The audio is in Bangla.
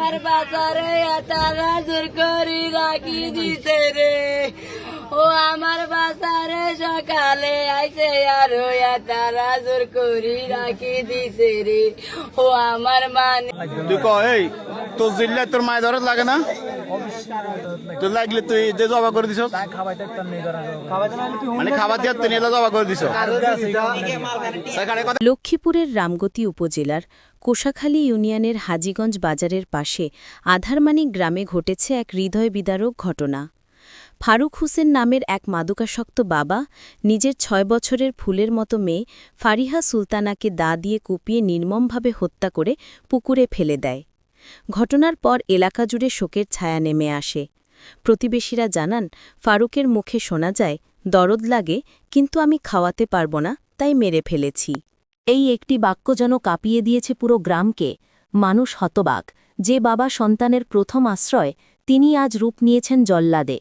আমার বাজারে তারা জোর করে রাখি দিছে রে। ও আমার বাজারে সকালে আইছে আর তারা জোর করে রাখি দিছে রে। ও আমার মানে তুই ক তোর জিল্লে তোর মায়ের দরদ লাগে না? তোর লাগলে তুই যে জবা করে দিছ মানে খাবার দিয়ে তুই জবা করে দিছ লক্ষ্মীপুরের রামগতি উপজেলার কোষাখালী ইউনিয়নের হাজীগঞ্জ বাজারের পাশে আধারমানিক গ্রামে ঘটেছে এক হৃদয় বিদারক ঘটনা। ফারুক হোসেন নামের এক মাদকাসক্ত বাবা নিজের ছয় বছরের ফুলের মতো মেয়ে ফারিহা সুলতানাকে দা দিয়ে কুপিয়ে নির্মমভাবে হত্যা করে পুকুরে ফেলে দেয়। ঘটনার পর এলাকা জুড়ে শোকের ছায়া নেমে আসে। প্রতিবেশীরা জানান, ফারুকের মুখে শোনা যায়, দরদ লাগে, কিন্তু আমি খাওয়াতে পারব না, তাই মেরে ফেলেছি। এই একটি বাক্য যেন কাঁপিয়ে দিয়েছে পুরো গ্রামকে। মানুষ হতবাক, যে বাবা সন্তানের প্রথম আশ্রয় তিনি আজ রূপ নিয়েছেন জল্লাদে।